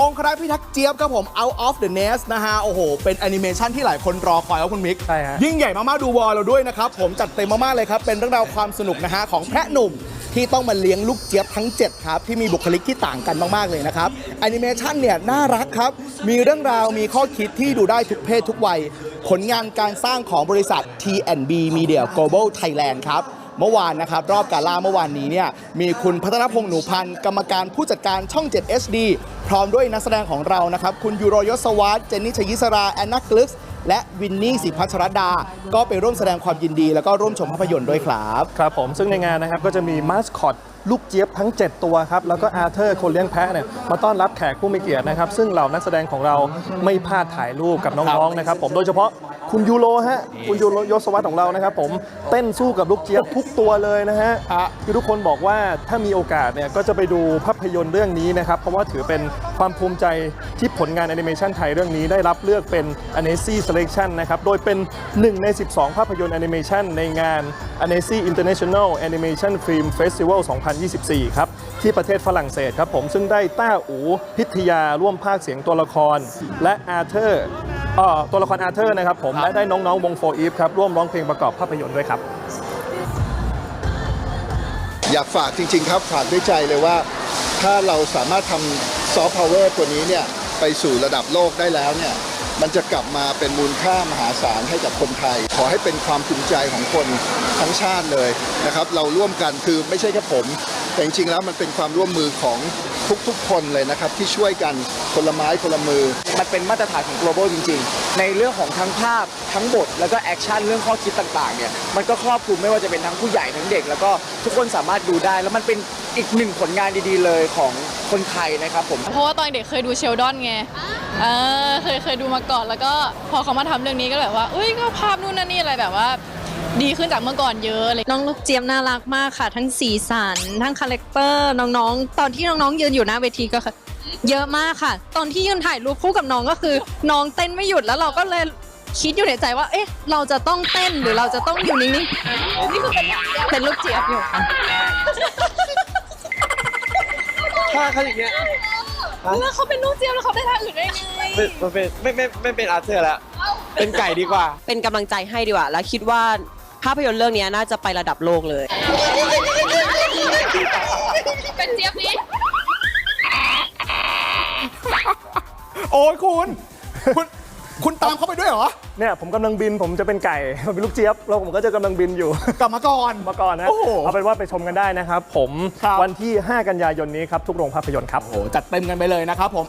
องครักษ์พิทักษ์เจี๊ยบครับผม Out of the Nest นะฮะ โอ้โห เป็นแอนิเมชันที่หลายคนรอคอยครับคุณมิก ใช่ฮะ ยิ่งใหญ่มาก ๆ ดูวอลเราด้วยนะครับ ผมจัดเต็มมาก ๆ เลยครับ เป็นเรื่องราวความสนุกนะฮะ ของแพะหนุ่มที่ต้องมาเลี้ยงลูกเจี๊ยบทั้ง 7 ครับ ที่มีบุคลิกที่ต่างกันมาก ๆ เลยนะครับแอนิเมชันเนี่ย น่ารักครับ มีเรื่องราวมีข้อคิดที่ดูได้ทุกเพศทุกวัย ผลงานการสร้างของบริษัท T&B Media Global Thailand ครับ เมื่อวานนะครับ รอบกาล่าเมื่อวานนี้เนี่ยมีคุณพัฒนพงษ์หนูพันธ์กรรมการผู้จัดการช่อง 7 HD พร้อมด้วยนักแสดงของเรานะครับ คุณยูโรยศวัตเจนนี่ชยิสราแอนนากลึกและวินนี่สิพัชรดา ก็ไปร่วมแสดงความยินดี แล้วก็ร่วมชมภาพยนตร์ด้วยครับ ครับผมซึ่งในงานนะครับก็จะมีมาสคอตลูกเจี๊ยบทั้ง 7 ตัวครับ แล้วก็อาร์เธอร์คนเลี้ยงแพะเนี่ยมาต้อนรับแขกผู้มีเกียรตินะครับ ซึ่งเหล่านักแสดงของเราไม่พลาดถ่ายรูปกับน้องๆนะครับผมโดยเฉพาะ คุณยูโรฮะ คุณยูโรยศวัตของเรานะครับผมเต้นสู้กับลูกเจี๊ยบทุกตัวเลยนะฮะฮะคือทุกคนบอกว่าถ้ามีโอกาสเนี่ยก็จะไปดูภาพยนตร์เรื่องนี้นะครับเพราะว่าถือเป็นความภูมิใจที่ผลงานแอนิเมชันไทยเรื่องนี้ได้รับเลือกเป็น a n e s i Selection นะครับโดยเป็น 1 ใน 12 ภาพยนตร์แอนิเมชันในงาน a n e s i International Animation Film Festival 2024 ครับ ที่ประเทศฝรั่งเศสครับผมซึ่งได้ต้าอูพิทยาร่วมภาคเสียงตัวละคร และอาร์เธอร์ เอ่อตัวละครอาร์เธอร์นะครับผมครับและได้น้องๆวงโฟอีฟครับร่วมร้องเพลงประกอบภาพยนตร์ด้วยครับ อยากฝากจริง ๆ ครับฝากด้วยใจเลยว่า ถ้าเราสามารถทำซอฟต์พาวเวอร์ตัวนี้เนี่ยไปสู่ระดับโลกได้แล้วเนี่ยมันจะกลับมาเป็นมูลค่ามหาศาลให้กับคนไทย ขอให้เป็นความภูมิใจของคนทั้งชาติเลยนะครับ เราร่วมกันคือไม่ใช่แค่ผม แต่จริงๆแล้วมันเป็นความร่วมมือของ ทุกๆ คนเลยนะครับที่ช่วยกันคนละไม้คนละมือ มันเป็นมาตรฐานของ global จริง ๆ ในเรื่องของทั้งภาพทั้งบทแล้วก็แอคชั่นเรื่องข้อคิดต่างๆเนี่ยมันก็ครอบคลุมไม่ว่าจะเป็นทั้งผู้ใหญ่ทั้งเด็ก แล้วก็ทุกคนสามารถดูได้ แล้วมันเป็นอีกหนึ่งผลงานดีๆเลยของคนไทยนะครับผม เพราะว่าตอนเด็กเคยดูเชลดอนไงเออเคยเคยดูมาก่อนแล้วก็พอเขามาทำเรื่องนี้ก็แบบว่าอุ้ยก็ภาพนู่นนั่นนี่อะไรแบบว่า ดีขึ้นจากเมื่อก่อนเยอะอะไรน้องลูกเจี๊ยบน่ารักมากค่ะ ทั้งสีสัน ทั้งคาแรคเตอร์น้องๆ ตอนที่น้องๆยืนอยู่หน้าเวทีก็คือเยอะมากค่ะ ตอนที่ยืนถ่ายรูปคู่กับน้องก็คือ น้องเต้นไม่หยุดแล้วเราก็เลยคิดอยู่ในใจว่า เอ๊ะ เราจะต้องเต้นหรือเราจะต้องอยู่นิ่งๆนี่คือเป็นเป็นลูกเจี๊ยบอยู่ค่ะถ้าเขาอย่างเงี้ยแล้วเขาเป็นลูกเจี๊ยบแล้วเขาได้ทางอื่นได้ไงมันเป็นไม่ไม่ไม่เป็นอาร์เธอร์แล้ว เป็นไก่ดีกว่า เป็นกำลังใจให้ดีกว่า แล้วคิดว่าภาพยนตร์เรื่องนี้น่าจะไประดับโลกเลย เป็นเจี๊ยบนี้โอ้ยคุณคุณ คุณตามเขาไปด้วยเหรอ เนี่ยผมกำลังบินผมจะเป็นไก่ ผมเป็นลูกเจี๊ยบแล้วผมก็จะกำลังบินอยู่ กลับมาก่อน มาก่อนนะ โอ้โหเอาเป็นว่าไปชมกันได้นะครับ ผมครับ วันที่ 5 กันยายนนี้ครับทุกโรงภาพยนตร์ครับ โอ้โหจัดเต็มกันไปเลยนะครับผม